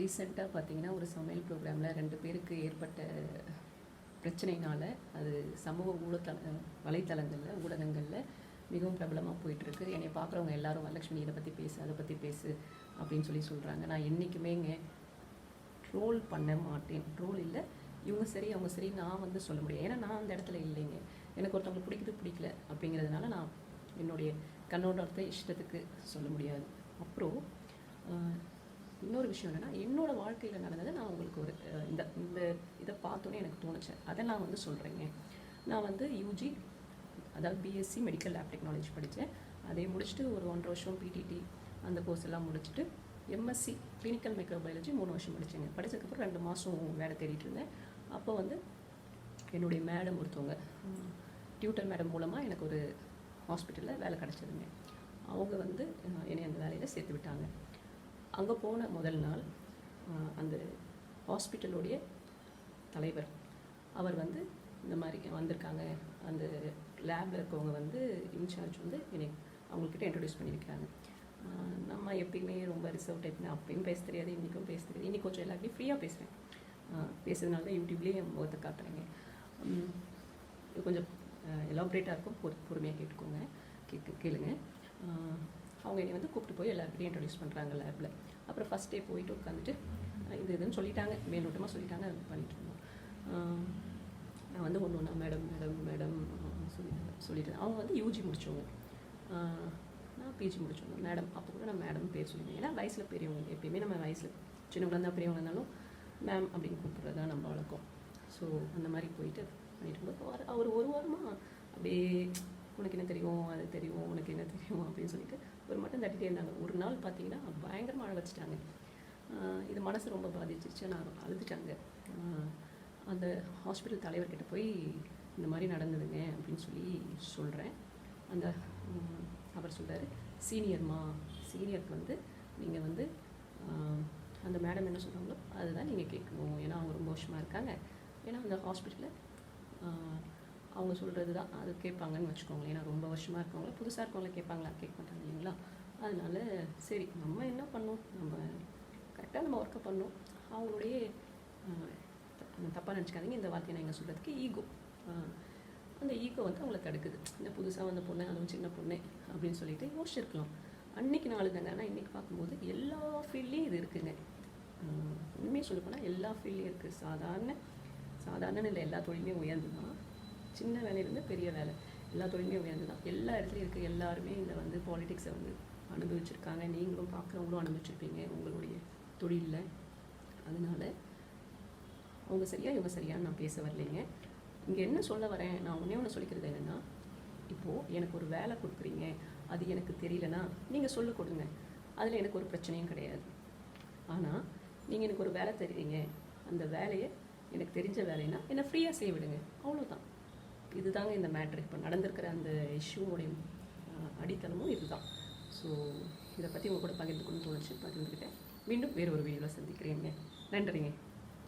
ரீசெண்டாக பார்த்தீங்கன்னா ஒரு சமையல் ப்ரோக்ராமில் ரெண்டு பேருக்கு ஏற்பட்ட பிரச்சனைனால அது சமூக ஊடகத்தள வலைத்தளங்களில் ஊடகங்களில் மிகவும் பிரபலமாக போயிட்டுருக்கு. என்னை பார்க்குறவங்க எல்லாரும் வரலட்சுமி இதை பற்றி பேசு அதை பற்றி பேசு அப்படின்னு சொல்லி சொல்கிறாங்க நான் என்றைக்குமேங்க ட்ரோல் பண்ண மாட்டேன். ட்ரோல் இல்லை. இவங்க சரி அவங்க சரி நான் வந்து சொல்ல முடியும் ஏன்னா நான் அந்த இடத்துல இல்லைங்க. எனக்கு ஒருத்தவங்களுக்கு பிடிக்குது பிடிக்கல அப்படிங்கிறதுனால நான் என்னுடைய கண்ணோட்டத்தை இஷ்டத்துக்கு சொல்ல முடியாது. அப்புறம் இன்னொரு விஷயம் என்னென்னா என்னோடய வாழ்க்கையில் நடந்ததை நான் உங்களுக்கு ஒரு இந்த இந்த இதை பார்த்தோன்னே எனக்கு தோணுச்சு. அதை நான் வந்து சொல்கிறேங்க நான் வந்து யூஜி அதாவது பிஎஸ்சி மெடிக்கல் லேப் டெக்னாலஜி படித்தேன் அதை முடிச்சுட்டு ஒரு ஒன்றரை வருஷம் பிடிடி அந்த கோர்ஸ் எல்லாம் முடிச்சுட்டு எம்எஸ்சி கிளினிக்கல் மைக்ரோபயாலஜி மூணு வருஷம் படித்தேங்க படித்ததுக்கப்புறம் ரெண்டு மாதம் வேலை தேடிட்டு இருந்தேன். அப்போ வந்து என்னுடைய மேடம் ஒருத்தவங்க டியூட்டர் மேடம் மூலமாக எனக்கு ஒரு ஹாஸ்பிட்டலில் வேலை கிடச்சிதுங்க. அவங்க வந்து என்னை அந்த வேலையில் சேர்த்து விட்டாங்க. அங்கே போன முதல் நாள் அந்த ஹாஸ்பிட்டலுடைய தலைவர் அவர் வந்து இந்த மாதிரி வந்திருக்காங்க. அந்த லேபில் இருக்கவங்க வந்து இன்சார்ஜ் வந்து என்னை அவங்கக்கிட்ட இன்ட்ரடியூஸ் பண்ணியிருக்காங்க. நம்ம எப்பயுமே ரொம்ப ரிசர்வ் டைப்னு அப்பயும் பேச தெரியாது இன்றைக்கும் பேச தெரியாது. இன்றைக்கி கொஞ்சம் எல்லாருமே ஃப்ரீயாக பேசுகிறேன் பேசுறதுனால தான் யூடியூப்லேயே என் முகத்தை காட்டுறேங்க. இது கொஞ்சம் எலாபரேட்டாக இருக்கும். பொறு பொறுமையாக கேட்டுக்கோங்க. கேட்க கேளுங்க. அவங்க என்னை வந்து கூப்பிட்டு போய் எல்லாருக்கிட்டையும் இன்ட்ரடியூஸ் பண்ணுறாங்க லேபில் அப்புறம் ஃபஸ்ட் டே போயிட்டு உட்காந்துட்டு இந்த இதுன்னு சொல்லிட்டாங்க. மேலோட்டமாக சொல்லிட்டாங்க அது பண்ணிட்டு இருந்தோம். நான் வந்து ஒன்று ஒன்றா மேடம் மேடம் மேடம் சொல்லி சொல்லிட்டு அவங்க வந்து யூஜி முடித்தவங்க நான் பிஜி முடிச்சவங்க. மேடம் அப்போ கூட நான் மேடம் பேர் சொல்லியிருந்தேன். ஏன்னா வயசில் பெரியவங்க எப்பயுமே நம்ம வயசில் சின்னவங்களா இருந்தால் பெரியவங்க இருந்தாலும் மேம் அப்படின்னு கூப்பிட்றது தான் நம்ம வழக்கம். ஸோ அந்த மாதிரி போயிட்டு பண்ணிட்டு இருந்தோம். ஒரு அவர் ஒரு வாரமாக அப்படியே உனக்கு என்ன தெரியும்? அது தெரியும். உனக்கு என்ன தெரியும்? அப்படின்னு சொல்லிட்டு ஒரு மட்டும் தட்டிகிட்டே இருந்தாங்க. ஒரு நாள் பார்த்தீங்கன்னா பயங்கரமாக அழ வச்சுட்டாங்க. இது மனசு ரொம்ப பாதிச்சிருச்சு. நான் அழுதுட்டாங்க. அந்த ஹாஸ்பிட்டல் தலைவர்கிட்ட போய் இந்த மாதிரி நடந்ததுங்க அப்படின்னு சொல்லி சொல்கிறேன் அந்த அவர் சொல்கிறார் சீனியர்மா சீனியருக்கு வந்து நீங்கள் வந்து அந்த மேடம் என்ன சொல்கிறாங்களோ அதுதான் நீங்கள் கேட்கணும். ஏன்னா அவங்க ரொம்ப வருஷமாக இருக்காங்க. ஏன்னா அந்த ஹாஸ்பிட்டலில் அவங்க சொல்கிறது தான். அது கேட்பாங்கன்னு வச்சுக்கோங்களேன். ஏன்னா ரொம்ப வருஷமாக இருக்கவங்கள புதுசாக இருக்கவங்கள கேட்பாங்களா? கேட்க மாட்டாங்க இல்லைங்களா? அதனால சரி நம்ம என்ன பண்ணோம்? நம்ம கரெக்டாக நம்ம ஒர்க்கை பண்ணோம். அவங்களுடைய தப்பாக நினச்சிக்காதீங்க. இந்த வார்த்தையை நான் எங்கே சொல்கிறதுக்கு ஈகோ அந்த ஈகோ வந்து அவங்கள தடுக்குது. இந்த புதுசாக வந்த பொண்ணு அதுவும் சின்ன பொண்ணு அப்படின்னு சொல்லிட்டு யோசிச்சிருக்கலாம் அன்னைக்கு நாள் தாங்க ஆனால் இன்றைக்கி பார்க்கும்போது எல்லா ஃபீல்ட்லேயும் இது இருக்குங்க. இன்னுமே உண்மையை எல்லா ஃபீல்ட்லேயும் இருக்குது சாதாரண சாதாரண இல்லை எல்லா தொழிலுமே உயர்ந்து தான் சின்ன வேலையிலேருந்து பெரிய வேலை. எல்லா தொழிலுமே உயர்ந்து தான். எல்லா இடத்துலையும் இருக்க எல்லாருமே இதை வந்து பாலிடிக்ஸை வந்து அனுபவிச்சிருக்காங்க. நீங்களும் பார்க்குறவங்களும் அனுபவிச்சிருப்பீங்க உங்களுடைய தொழிலில். அதனால அவங்க சரியா இவங்க சரியான்னு நான் பேச வரலைங்க. இங்கே என்ன சொல்ல வரேன்? நான் ஒன்றே ஒன்று சொல்லிக்கிறது என்னென்னா இப்போது எனக்கு ஒரு வேலை கொடுக்குறீங்க. அது எனக்கு தெரியலனா நீங்கள் சொல்லிக் கொடுங்க. அதில் எனக்கு ஒரு பிரச்சனையும் கிடையாது. ஆனால் நீங்கள் எனக்கு ஒரு வேலை தருவீங்க. அந்த வேலையை எனக்கு தெரிஞ்ச வேலைன்னா என்னை ஃப்ரீயாக செய்ய விடுங்க. அவ்வளோதான் இதுதாங்க இந்த மேட்ரு இப்போ நடந்திருக்கிற அந்த இஷ்யூவோடைய அடித்தளமும் இதுதான். ஸோ இதை பற்றி உங்கள் கூட பகிர்ந்துக்கணும்னு தோணுச்சு. பகிர்ந்துக்கிட்டேன். மீண்டும் வேறு ஒரு வீடியோவில் சந்திக்கிறேங்க. நன்றிங்க.